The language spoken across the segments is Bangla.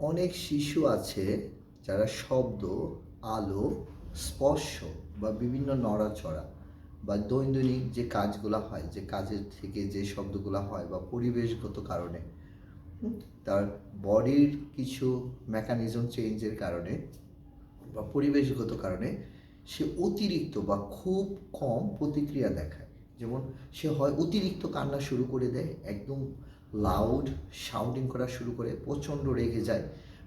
অনেক শিশু আছে যারা শব্দ, আলো, স্পর্শ বা বিভিন্ন নড়াচড়া বা দৈনন্দিন যে কাজগুলো হয়, যে কাজের থেকে যে শব্দগুলো হয় বা পরিবেশগত কারণে তার বডির কিছু মেকানিজম চেঞ্জের কারণে বা পরিবেশগত কারণে সে অতিরিক্ত বা খুব কম প্রতিক্রিয়া দেখায়। যেমন সে হয় অতিরিক্ত কান্না শুরু করে দেয়, একদম লাউড শাউটিং করা শুরু করে, প্রচণ্ড রেগে যায়,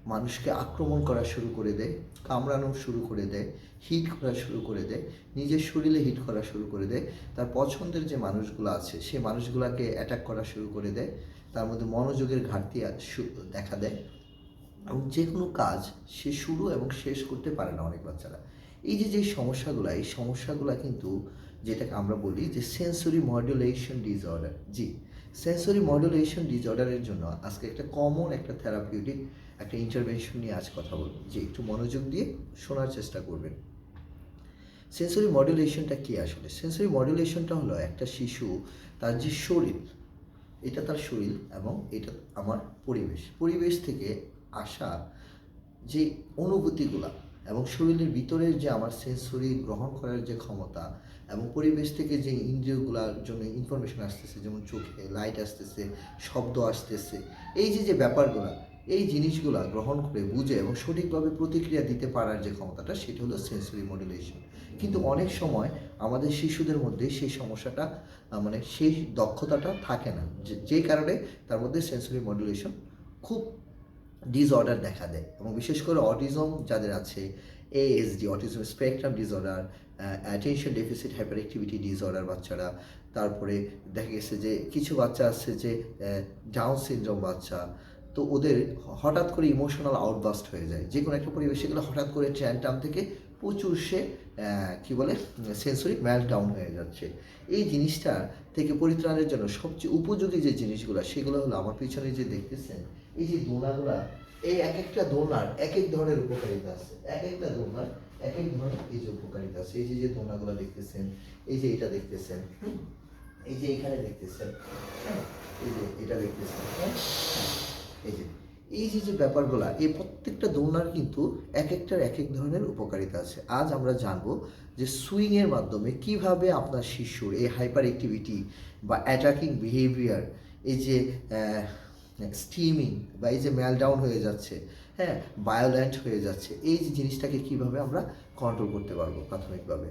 মানুষকে আক্রমণ করা শুরু করে দেয়, কামড়ানো শুরু করে দেয় হিট করা শুরু করে দেয়, নিজের শরীরে হিট করা শুরু করে দেয়, তার পছন্দের যে মানুষগুলো আছে সেই মানুষগুলোকে অ্যাটাক করা শুরু করে দেয়, তার মধ্যে মনোযোগের ঘাটতি দেখা দেয়। এবং যে কোনো কাজ সে শুরু এবং শেষ করতে পারে না অনেক বাচ্চারা। এই যে যে সমস্যাগুলো, এই সমস্যাগুলো কিন্তু যেটাকে আমরা বলি যে সেন্সরি মডুলেশন ডিসঅর্ডার জি। সেন্সরি মডুলেশন ডিসঅর্ডারের জন্য আজকে একটা কমন একটা থেরাপিউটিক একটা ইন্টারভেনশন নিয়ে আজ কথা বলব। যে একটু মনোযোগ দিয়ে শোনার চেষ্টা করবেন। সেন্সরি মডুলেশনটা কী আসলে? সেন্সরি মডুলেশনটা হলো একটা শিশু, তার যে শরীর, এটা তার শরীর এবং এটা আমার পরিবেশ। পরিবেশ থেকে আসা যে অনুভূতিগুলা এবং শরীরের ভিতরের যে আমার সেন্সরি গ্রহণ করার যে ক্ষমতা এবং পরিবেশ থেকে যে ইন্দ্রিয়গুলোর জন্য ইনফরমেশন আসতেছে, যেমন চোখে লাইট আসতেছে, শব্দ আসতেছে, এই যে যে ব্যাপারগুলো, এই জিনিসগুলা গ্রহণ করে বুঝে এবং সঠিকভাবে প্রতিক্রিয়া দিতে পারার যে ক্ষমতাটা, সেটা হলো সেন্সরি মডুলেশন কিন্তু অনেক সময় আমাদের শিশুদের মধ্যে সেই সমস্যাটা মানে সেই দক্ষতাটা থাকে না। যে- কারণে তার মধ্যে সেন্সরি মডুলেশন খুব ডিসঅর্ডার দেখা দেয় এবং বিশেষ করে অটিজম যাদের আছে ASD autism spectrum disorder attention deficit hyperactivity disorder বাচ্চারা, তারপরে দেখা গেছে যে কিছু বাচ্চা আছে যে ডাউন সিনড্রোম বাচ্চা, তো ওদের হঠাৎ করে ইমোশনাল আউটবাস্ট হয়ে যায়। যে কোনো একটা পরিবেশে গেলে হঠাৎ করে ট্যান থেকে প্রচুর সে কী বলে সেন্সরি ডাউন হয়ে যাচ্ছে। এই জিনিসটা থেকে পরিত্রাণের জন্য সবচেয়ে উপযোগী যে জিনিসগুলো, সেগুলো হলো আমার পিছনে যে দেখতেছেন, এই যে দোলনাগুলা এই এক একটা দোলনার এক এক ধরনের উপকারিতা আছে। এক একটা দোলনার এক এক ধরনের এই যে উপকারিতা আছে, এই যে যে দোলনাগুলো দেখতেছেন, এই যে এটা দেখতেছেন এই যে এখানে দেখতেছেন এই যে এটা দেখতেছেন এই যে এই যে যে ব্যাপারগুলা, এই প্রত্যেকটা দোলনার কিন্তু এক একটার এক এক ধরনের উপকারিতা আছে। আজ আমরা জানব যে সুইংয়ের মাধ্যমে কীভাবে আপনার শিশুর এই হাইপার অ্যাক্টিভিটি বা অ্যাটাকিং বিহেভিয়ার এই যে স্টিমিং বা এই যে মেলডাউন হয়ে যাচ্ছে হ্যাঁ বায়োল্যান্ট হয়ে যাচ্ছে, এই যে জিনিসটাকে কীভাবে আমরা কন্ট্রোল করতে পারব প্রাথমিকভাবে?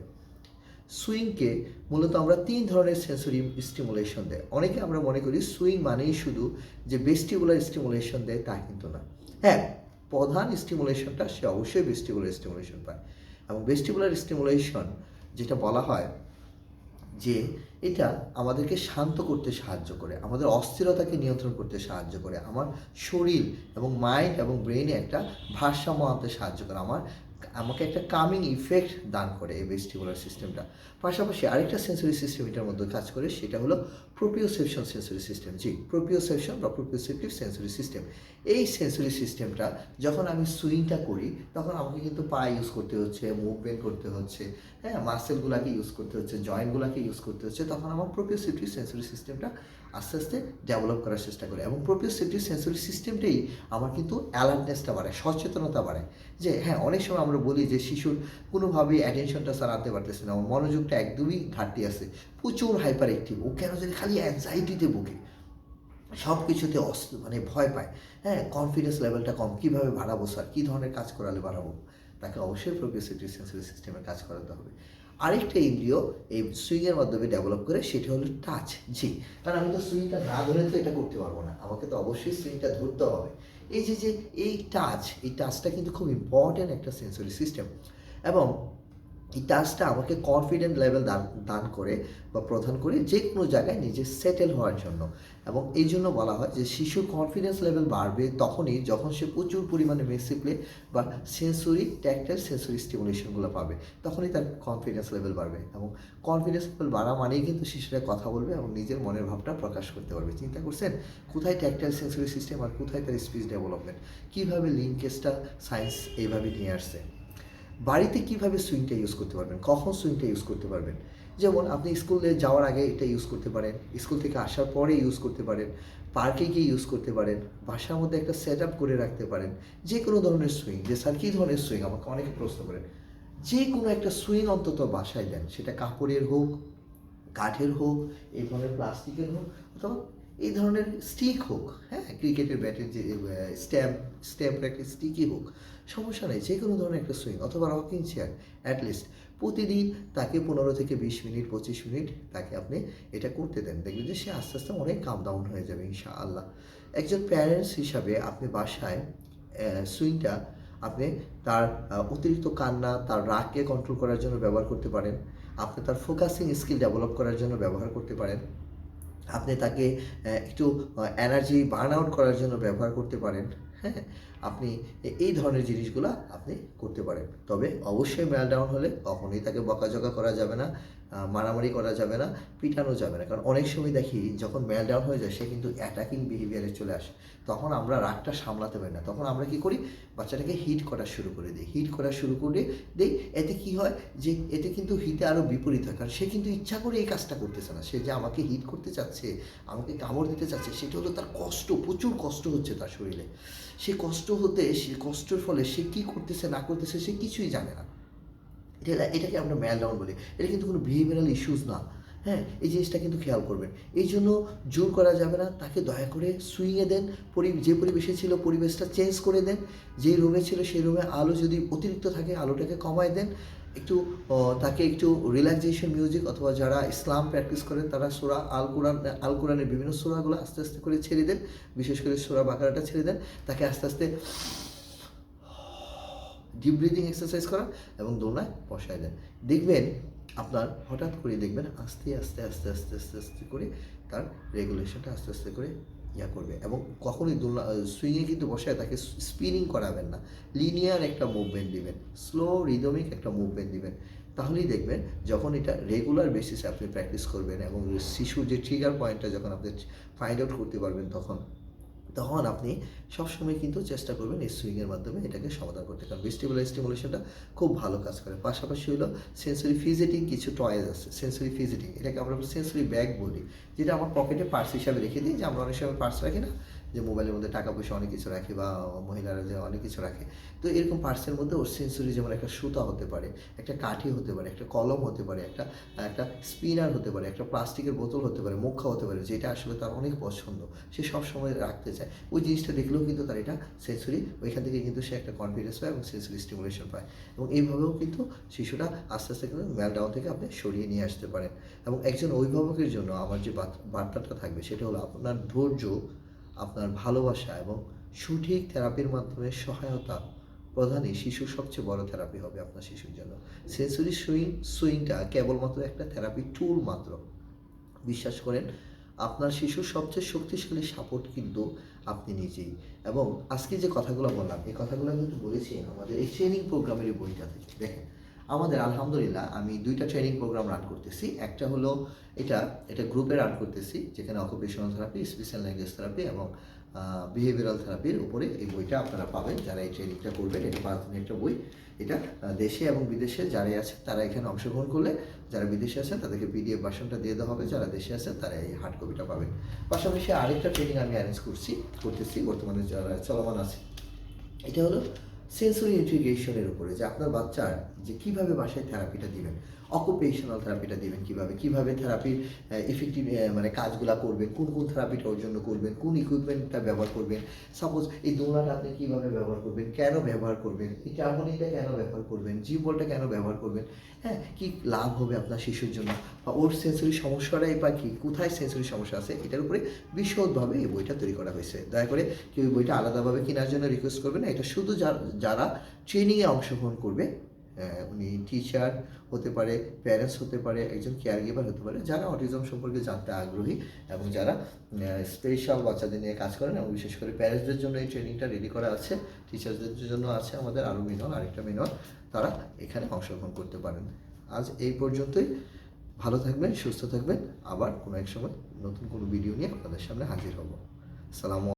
সুইংকে মূলত আমরা তিন ধরনের সেন্সরি স্টিমুলেশন দেয়। অনেকে আমরা মনে করি সুইং মানেই শুধু যে বেস্টিবুলার স্টিমুলেশন দেয় তা কিন্তু না। হ্যাঁ প্রধান স্টিমুলেশনটা সে অবশ্যই বেস্টিবুলার স্টিমুলেশন পায়। এবং বেস্টিবুলার স্টিমুলেশন যেটা বলা হয় যে এটা আমাদেরকে শান্ত করতে সাহায্য করে, আমাদের অস্থিরতাকে নিয়ন্ত্রণ করতে সাহায্য করে, আমার শরীর এবং মাইন্ড এবং ব্রেনে একটা ভারসাম্য আনতে সাহায্য করে, আমার আমাকে একটা কামিং ইফেক্ট দান করে এই ভেস্টিবুলার সিস্টেমটা পাশাপাশি আরেকটা সেন্সরি সিস্টেম এটার মধ্যে কাজ করে, সেটা হলো প্রোপিওসেপশন সেন্সরি সিস্টেম জি প্রোপিওসেপশন বা প্রোপিওসেপটিভ সেন্সরি সিস্টেম এই সেন্সরি সিস্টেমটা যখন আমি সুইংটা করি, তখন আমাকে কিন্তু পা ইউজ করতে হচ্ছে মুভমেন্ট করতে হচ্ছে হ্যাঁ মাসেলগুলোকে ইউজ করতে হচ্ছে জয়েন্টগুলোকে ইউজ করতে হচ্ছে, তখন আমার প্রোপিওসেপটিভ সেন্সরি সিস্টেমটা আস্তে আস্তে ডেভেলপ করার চেষ্টা করে। এবং প্রোপিওসেপটিভ সেন্সরি সিস্টেমটাই আমার কিন্তু অ্যালার্টনেসটা বাড়ায়, সচেতনতা বাড়ায়। যে হ্যাঁ অনেক সময় আমরা বলি যে, শিশুর কোনোভাবেই অ্যাটেনশনটা স্যার আনতে পারতেছে না মনোযোগটা একদমই ঘাটতি আছে, প্রচুর হাইপার অ্যাক্টিভ ও কেন জানি খালি অ্যাংজাইটিতে ভুগে। সব কিছুতে অস- মানে ভয় পায়। হ্যাঁ কনফিডেন্স লেভেলটা কম, কীভাবে বাড়াবো স্যার কী ধরনের কাজ করালে বাড়াবো? তাকে অবশ্যই প্রোগ্রেসিভ সেন্সরি সিস্টেমে কাজ করাতে হবে। আরেকটা ইন্দ্রিয় এই সুইংয়ের মাধ্যমে ডেভেলপ করে সেটি হলো টাচ জি কারণ আমি তো সুইংটা না ধরে তো এটা করতে পারব না। আমাকে তো অবশ্যই সুইংটা ধরতে হবে। এই যে যে এই টাচ এই টাচটা কিন্তু খুব ইম্পর্ট্যান্ট একটা সেন্সরি সিস্টেম এবং এই টাচটা আমাকে কনফিডেন্ট লেভেল দান দান করে বা প্রদান করে যে কোনো জায়গায় নিজে সেটেল হওয়ার জন্য। এবং এই জন্য বলা হয় যে শিশুর কনফিডেন্স লেভেল বাড়বে তখনই যখন সে প্রচুর পরিমাণে মেসিপ্লে বা সেন্সরি ট্যাক্টাইল সেন্সরি স্টিমুলেশনগুলো পাবে, তখনই তার কনফিডেন্স লেভেল বাড়বে। এবং কনফিডেন্স লেভেল বাড়া মানেই কিন্তু শিশুরা কথা বলবে এবং নিজের মনের ভাবটা প্রকাশ করতে পারবে। চিন্তা করছেন? কোথায় ট্যাক্টাইল সেন্সরি সিস্টেম আর কোথায় তার স্পিচ ডেভেলপমেন্ট কীভাবে লিঙ্কেজটা সায়েন্স এইভাবে নিয়ে আসছে? বাড়িতে কীভাবে সুইংটা ইউজ করতে পারবেন? কখন সুইংটা ইউজ করতে পারবেন? যেমন আপনি স্কুলে যাওয়ার আগে এটা ইউজ করতে পারেন স্কুল থেকে আসার পরে ইউজ করতে পারেন পার্কে গিয়ে ইউজ করতে পারেন, বাসার মধ্যে একটা সেট আপ করে রাখতে পারেন যে কোনো ধরনের সুইং, যে স্যার কী ধরনের সুইং? আমাকে অনেকে প্রশ্ন করেন যে কোনো একটা সুইং অন্তত বাসায় দেন, সেটা কাপড়ের হোক, কাঠের হোক, এই ধরনের প্লাস্টিকের হোক, অথবা এই ধরনের স্টিক হোক হ্যাঁ ক্রিকেটের ব্যাটের যে স্ট্যাম্প স্ট্যাম্পের একটা স্টিকই হোক, সমস্যা নেই, যে কোনো ধরনের একটা সুইং অথবা রকিং চেয়ার অ্যাটলিস্ট প্রতিদিন তাকে পনেরো থেকে বিশ মিনিট, পঁচিশ মিনিট তাকে আপনি এটা করতে দেন। দেখবেন যে সে আস্তে আস্তে অনেক কাম ডাউন হয়ে যাবে, ইনশাআল্লাহ। একজন প্যারেন্টস হিসাবে আপনি বাসায় সুইংটা আপনি তার অতিরিক্ত কান্না, তার রাগকে কন্ট্রোল করার জন্য ব্যবহার করতে পারেন। আপনি তার ফোকাসিং স্কিল ডেভেলপ করার জন্য ব্যবহার করতে পারেন। আপনি তাকে একটু এনার্জি বার্ন আউট করার জন্য ব্যবহার করতে পারেন হ্যাঁ? আপনি এই ধরনের জিনিসগুলো আপনি করতে পারেন। তবে অবশ্যই মেলডাউন হলে কখনোই তাকে বকাঝকা করা যাবে না মারামারি করা যাবে না, পিটানো যাবে না। কারণ অনেক সময় দেখি যখন মেলডাউন হয়ে যায়, সে কিন্তু অ্যাটাকিং বিহেভিয়ারে চলে আসে। তখন আমরা রাগটা সামলাতে পারি না। তখন আমরা কি করি? বাচ্চাটাকে হিট করা শুরু করে দিই। হিট করা শুরু করে দিই। এতে কি হয় যে, এতে কিন্তু হিতে আরও বিপরীত হয়। কারণ সে কিন্তু ইচ্ছা করে এই কাজটা করতেছে না। সে যে আমাকে হিট করতে চাচ্ছে, আমাকে কামড় দিতে চাচ্ছে, সেটা হলো তার কষ্ট, প্রচুর কষ্ট হচ্ছে তার শরীরে। সে কষ্ট হতে সে কষ্টের ফলে সে কী করতেছে, না করতেছে, সে কিছুই জানে না। এটা এটাকে আমরা ম্যাল ডাউন বলি। এটা কিন্তু কোনো বিহেভিয়ারাল ইস্যুস না। হ্যাঁ এই জিনিসটা কিন্তু খেয়াল করবেন। এই জন্য জোর করা যাবে না, তাকে দয়া করে সুইয়ে দেন। পরি, যে পরিবেশে ছিল, পরিবেশটা চেঞ্জ করে দেন। যে রুমে ছিল, সেই রুমে আলো যদি অতিরিক্ত থাকে, আলোটাকে কমায় দেন। একটু তাকে একটু রিল্যাক্সেশন মিউজিক অথবা যারা ইসলাম প্র্যাকটিস করেন, তারা সোরা আল কোরআন আল কোরআনের বিভিন্ন সোরাগুলো আস্তে আস্তে করে ছেড়ে দেন। বিশেষ করে সোরা বাকারাটা ছেড়ে দেন। তাকে আস্তে আস্তে ডিপ ব্রিদিং এক্সারসাইজ করা এবং দোলনায় বসায় দেন। দেখবেন, আপনার হঠাৎ করে দেখবেন আস্তে আস্তে আস্তে আস্তে আস্তে আস্তে করে তার রেগুলেশনটা আস্তে আস্তে করে ইয়া করবে এবং কখনোই দোলনা সুইংয়ে কিন্তু বসায় তাকে স্পিনিং করাবেন না। লিনিয়ার একটা মুভমেন্ট দিবেন স্লো রিদমিক একটা মুভমেন্ট দিবেন। তাহলেই দেখবেন যখন এটা রেগুলার বেসিসে আপনি প্র্যাকটিস করবেন এবং শিশুর যে ট্রিগার পয়েন্টটা যখন আপনি ফাইন্ড আউট করতে পারবেন তখন। তখন আপনি, সবসময় কিন্তু চেষ্টা করবেন এই সুইংয়ের মাধ্যমে এটাকে সমাধান করতে। কারণ ভেস্টিবুলার স্টিমুলেশনটা খুব ভালো কাজ করে। পাশাপাশি হলো সেন্সরি ফিজিটিং কিছু টয়েস আছে। সেন্সরি ফিজিটিং এটাকে আমরা সেন্সরি ব্যাগ বলি, যেটা আমার পকেটে পার্স হিসাবে রেখে দিই, যে আমরা অনেক সময় পার্স রাখি না যে মোবাইলের মধ্যে টাকা পয়সা অনেক কিছু রাখে বা মহিলারা যে অনেক কিছু রাখে। তো এরকম পার্সের মধ্যে ওর সেন্সরি যেমন একটা সুতা হতে পারে, একটা কাঠি হতে পারে, একটা কলম হতে পারে, একটা একটা স্পিনার হতে পারে, একটা প্লাস্টিকের বোতল হতে পারে, মুখা হতে পারে, যেটা আসলে তার অনেক পছন্দ। সে সব সময় রাখতে চায়। ওই জিনিসটা দেখলেও কিন্তু তার এটা সেন্সরি ওইখান থেকে কিন্তু সে একটা কনফিডেন্স পায় এবং সেন্সরি স্টিমুলেশন পায়। এবং এইভাবেও কিন্তু শিশুটা আস্তে আস্তে কিন্তু মেলডাউন থেকে আপনি সরিয়ে নিয়ে আসতে পারেন। এবং একজন অভিভাবকের জন্য আমার যে বার্তাটা থাকবে সেটা হলো আপনার ধৈর্য আপনার ভালোবাসা এবং সঠিক থেরাপির মাধ্যমে সহায়তা প্রধানই শিশু সবচেয়ে বড় থেরাপি হবে আপনার শিশুর জন্য। সেন্সরি সুইং সুইংটা কেবলমাত্র একটা থেরাপি টুল মাত্র। বিশ্বাস করেন, আপনার শিশুর সবচেয়ে শক্তিশালী সাপোর্ট কিন্তু আপনি নিজেই। এবং আজকে যে কথাগুলো বললাম, এই কথাগুলো কিন্তু বলেছি আমাদের এই ট্রেনিং প্রোগ্রামের বইটা থেকে দেখেন আমাদের আলহামদুলিল্লাহ আমি দুইটা ট্রেনিং প্রোগ্রাম রান করতেছি। একটা হলো এটা এটা গ্রুপে রান করতেছি, যেখানে occupational therapy special language therapy এবং বিহেভিয়ারাল থেরাপির উপরে এই বইটা আপনারা পাবেন। যারা এই ট্রেনিংটা করবেন, এটা পাঁচ দিনের একটা বই। এটা দেশে এবং বিদেশে যারাই আছে, তারা এখানে অংশগ্রহণ করলে, যারা বিদেশে আছেন, তাদেরকে পিডিএফ ভার্সনটা দিয়ে দেওয়া হবে। যারা দেশে আছেন, তারা এই হার্ড কপিটা পাবেন। পাশাপাশি আরেকটা ট্রেনিং আমি অ্যারেঞ্জ করছি, করতেছি বর্তমানে যারা চলমান আছে। এটা হলো সেন্সরি ইন্টিগ্রেশনের উপরে, যে আপনার বাচ্চার যে কীভাবে বাসায় থেরাপিটা দিবেন অকুপেশনাল থেরাপিটা দিবেন কীভাবে কীভাবে থেরাপির ইফেক্টিভ মানে কাজগুলো করবেন, কোন কোন থেরাপিটা ওর জন্য করবেন, কোন ইকুইপমেন্টটা ব্যবহার করবেন সাপোজ এই দোলনাটা আপনি কীভাবে ব্যবহার করবেন, কেন ব্যবহার করবেন, এই টার্মোনিটা কেন ব্যবহার করবেন জি বলটা কেন ব্যবহার করবেন হ্যাঁ কী লাভ হবে আপনার শিশুর জন্য, বা ওর সেন্সরি সমস্যাটাই বা কি, কোথায় সেন্সরি সমস্যা আছে, এটার উপরে বিশদভাবে এই বইটা তৈরি করা হয়েছে। দয়া করে কেউ এই বইটা আলাদাভাবে কেনার জন্য রিকোয়েস্ট করবেন না, এটা শুধু যার- যারা ট্রেনিংয়ে অংশগ্রহণ করবে উনি টিচার হতে পারে প্যারেন্টস হতে পারে, একজন কেয়ার গিভার হতে পারে, যারা অটিজম সম্পর্কে জানতে আগ্রহী এবং যারা স্পেশাল বাচ্চাদের নিয়ে কাজ করেন এবং বিশেষ করে প্যারেন্টসদের জন্য এই ট্রেনিংটা রেডি করা আছে টিচারদের জন্য আছে, আমাদের আরও মিনল আরেকটা মিনল তারা এখানে অংশগ্রহণ করতে পারেন। আজ এই পর্যন্তই। ভালো থাকবেন, সুস্থ থাকবেন। আবার কোনো এক সময় নতুন কোনো ভিডিও নিয়ে আপনাদের সামনে হাজির হব। সালাম